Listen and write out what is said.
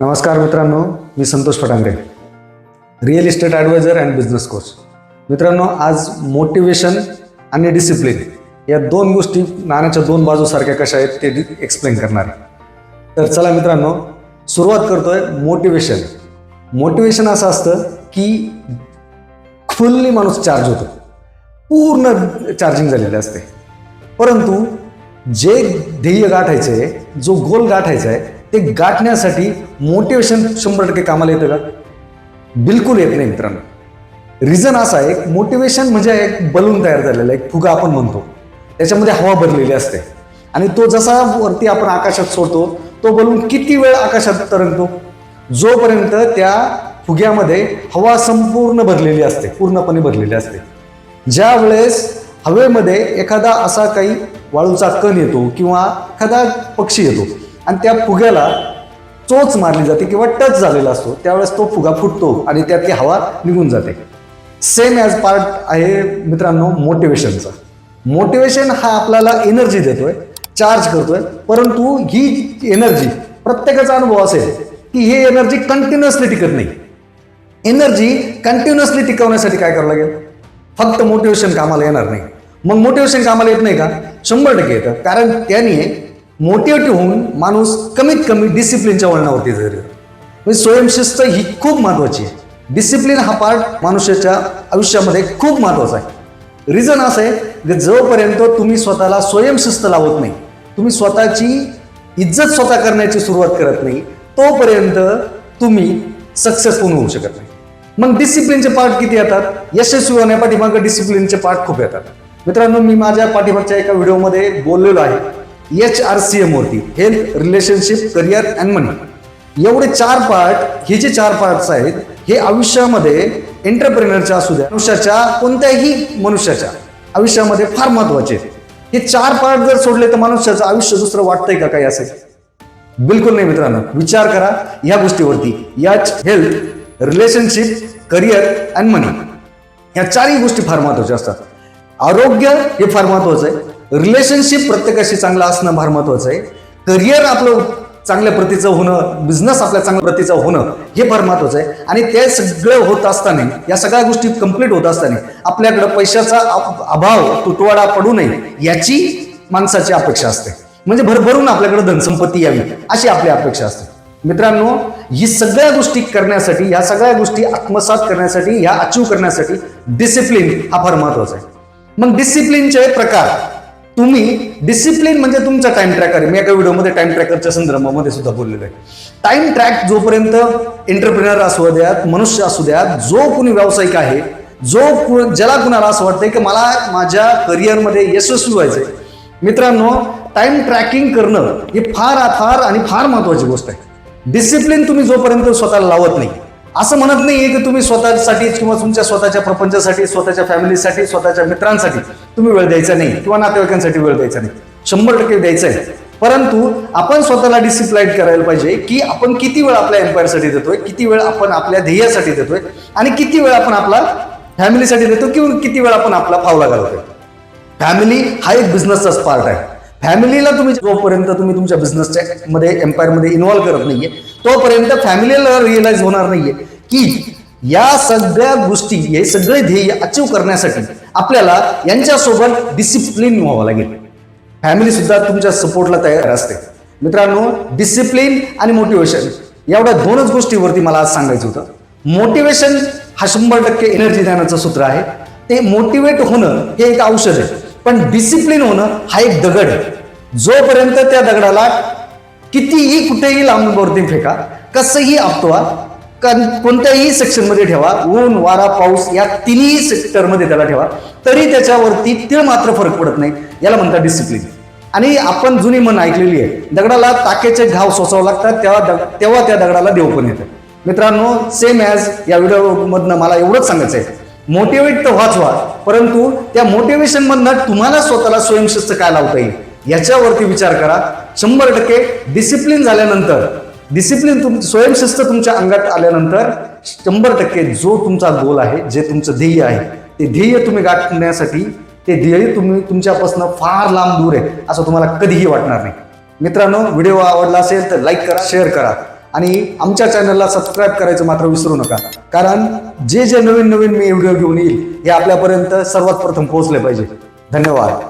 नमस्कार मित्रांनो मी Santosh Phatangare real estate advisor and business coach मित्रांनो आज मोटिवेशन आणि डिसिप्लिन या दोन गोष्टी नाण्याच्या दोन बाजूसारख्या कशा आहेत ते एक्सप्लेन करणार आहे. तर चला मित्रांनो सुरुवात करतोय मोटिवेशन मोटिवेशन असं असतं की फुल्ली माणूस चार्ज होतो. पूर्ण चार्जिंग झालेले असते. परंतु जे ध्येय गाठायचं आहे जो गोल गाठायचा आहे ते गाठण्यासाठी मोटिवेशन शंभर टक्के कामाला येतं का? बिलकुल येत नाही मित्रांनो. रिझन असा आहे मोटिवेशन म्हणजे एक बलून तयार झालेला एक फुगा आपण म्हणतो. त्याच्यामध्ये हवा भरलेली असते. आणि तो जसा वरती आपण आकाशात सोडतो तो बलून किती वेळ आकाशात तरंगतो? जोपर्यंत त्या फुग्यामध्ये हवा संपूर्ण भरलेली असते पूर्णपणे भरलेली असते. ज्या वेळेस हवेमध्ये एखादा असा काही वाळूचा कण येतो किंवा एखादा पक्षी येतो आणि त्या फुग्याला चोच मारली जाते किंवा टच झालेला असतो. त्यावेळेस तो फुगा फुटतो आणि त्यातली हवा निघून जाते. सेम ॲज पार्ट आहे मित्रांनो मोटिवेशनचा मोटिवेशन हा आपल्याला एनर्जी देतोय चार्ज करतोय परंतु ही एनर्जी प्रत्येकाचा अनुभव असेल की ही एनर्जी कंटिन्युअसली टिकत नाही. एनर्जी कंटिन्युअसली टिकवण्यासाठी काय करावं लागेल? फक्त मोटिवेशन कामाला येणार नाही. मग मोटिवेशन कामाला येत नाही का? शंभर टक्के येतं. कारण त्याने मोटिवेटिव्ह होऊन माणूस कमीत कमी डिसिप्लिनच्या वळणावरती जाईल म्हणजे स्वयंशिस्त ही खूप महत्वाची आहे. डिसिप्लिन हा पार्ट मनुष्याच्या आयुष्यामध्ये खूप महत्त्वाचा आहे. रिझन असं आहे की जोपर्यंत तुम्ही स्वतःला स्वयंशिस्त लावत नाही तुम्ही स्वतःची इज्जत स्वतः करण्याची सुरुवात करत नाही तोपर्यंत तुम्ही सक्सेसफुल होऊ शकत नाही. मग डिसिप्लिनचे पार्ट किती येतात? यशस्वी होण्या पाठीमागं डिसिप्लिनचे पार्ट खूप येतात. मित्रांनो मी माझ्या पाठीमागच्या एका व्हिडिओमध्ये बोललेलो आहे. एच आर सी एम वरती health relationship career and money एवढे चार पार्ट हे जे चार पार्ट्स आहेत हे आयुष्यामध्ये एंटरप्रेनरच्या असू द्या मनुष्याच्या कोणत्याही मनुष्याच्या आयुष्यामध्ये फार महत्त्वाचे. आहेत हे चार पार्ट जर सोडले तर मनुष्याचं आयुष्य दुसरं वाटतंय का काही असेल बिलकुल नाही मित्रांनो. विचार करा या गोष्टीवरती. याच health relationship career and money या चारही गोष्टी फार महत्त्वाच्या असतात. आरोग्य हे फार महत्वाचं आहे. रिलेशनशिप प्रत्येकाशी चांगलं असणं फार महत्वाचं आहे. करिअर आपलं चांगल्या प्रतीचं होणं बिझनेस आपल्या चांगल्या प्रतीचं होणं हे फार महत्वाचं आहे. आणि ते सगळं होत असताना या सगळ्या गोष्टी कंप्लीट होत असताना आपल्याकडं पैशाचा अभाव तुटवाडा पडू नये याची माणसाची अपेक्षा असते. म्हणजे भरभरून आपल्याकडे धनसंपत्ती यावी अशी आपली अपेक्षा असते. मित्रांनो ही सगळ्या गोष्टी करण्यासाठी या सगळ्या गोष्टी आत्मसात करण्यासाठी ह्या अचीव करण्यासाठी डिसिप्लिन हा फार महत्त्वाचा आहे. मग डिसिप्लिनचे प्रकार तुम्ही डिसिप्लिन म्हणजे तुमचा टाइम ट्रॅकर आहे. मी एका व्हिडिओमध्ये टाइम ट्रॅकरच्या संदर्भामध्ये सुद्धा बोललेलो आहे. टाइम ट्रॅक जोपर्यंत एंटरप्रिनर असू द्यात मनुष्य असू द्यात जो कुणी व्यावसायिक आहे जो कु- ज्याला कुणाला असं वाटतंय की मला माझ्या करिअरमध्ये यशस्वी व्हायचंय. मित्रांनो टाइम ट्रॅकिंग करणं हे फार फार आणि फार महत्वाची गोष्ट आहे. डिसिप्लिन तुम्ही जोपर्यंत स्वतःला लावत नाही असं म्हणत नाहीये की तुम्ही स्वतःसाठी किंवा तुमच्या स्वतःच्या प्रपंचासाठी स्वतःच्या फॅमिलीसाठी स्वतःच्या मित्रांसाठी तुम्ही वेळ द्यायचा नाही किंवा नातेवाईकांसाठी वेळ द्यायचा नाही. शंभर टक्के द्यायचा आहे. परंतु आपण स्वतःला डिसिप्लाईड करायला पाहिजे की आपण किती वेळ आपल्या एम्पायरसाठी देतोय किती वेळ आपण आपल्या ध्येयासाठी देतोय आणि किती वेळ आपण आपला फॅमिलीसाठी देतो किंवा किती वेळ आपण आपला फावला घालतोय. फॅमिली हा एक बिझनेसचाच पार्ट आहे. फॅमिलीला तुम्ही जोपर्यंत तुम्ही तुमच्या बिझनेसच्या मध्ये एम्पायरमध्ये इन्व्हॉल्व्ह करत नाहीये तोपर्यंत फॅमिलीला रिअलाइज होणार नाहीये की या सगळ्या गोष्टी हे सगळे ध्येय अचीव करण्यासाठी आपल्याला यांच्यासोबत डिसिप्लिन व्हावं लागेल. फॅमिली सुद्धा तुमच्या सपोर्टला तयार असते. मित्रांनो डिसिप्लिन आणि मोटिवेशन एवढ्या दोनच गोष्टीवरती मला आज सांगायचं होतं. मोटिवेशन हा शंभर टक्के एनर्जी देण्याचं सूत्र आहे. ते मोटिवेट होणं हे एक औषध आहे. पण डिसिप्लिन होणं हा एक दगड आहे. जोपर्यंत त्या दगडाला कितीही कुठेही लांबवरती फेका कसंही आपतो कोणत्याही सेक्शनमध्ये ठेवा. ऊन वारा पाऊस या तिन्ही सेक्टरमध्ये त्याला ठेवा. तरी त्याच्यावरती तिळ मात्र फरक पडत नाही. याला म्हणतात डिसिप्लिन आणि आपण जुनी मन ऐकलेली आहे. दगडाला ताकेचे घाव सोसावं लागतात तेव्हा दग- तेव्हा त्या दगडाला देव पण येतं. मित्रांनो सेम ॲज या व्हिडिओमधनं मला एवढंच सांगायचं आहे. मोटिवेट तर व्हाच व्हा परंतु त्या मोटिवेशन मधनं तुम्हाला स्वतःला स्वयंशिस्त काय लावता येईल? याच्यावरती विचार करा. शंभर टक्के डिसिप्लिन झाल्यानंतर डिसिप्लिन तुम स्वयंशिस्त तुमच्या अंगात आल्यानंतर शंभर टक्के जो तुमचा गोल आहे जे तुमचं ध्येय आहे ते ध्येय तुम्ही गाठण्यासाठी ते ध्येय तुम्ही तुमच्यापासून फार लांब दूर आहे असं तुम्हाला कधीही वाटणार नाही. मित्रांनो व्हिडिओ आवडला असेल तर लाईक करा शेअर करा. आणि आमच्या चॅनलला सबस्क्राईब करायचं मात्र विसरू नका. कारण जे जे नवीन नवीन मी व्हिडिओ घेऊन येईल हे आपल्यापर्यंत सर्वात प्रथम पोहोचले पाहिजे. धन्यवाद.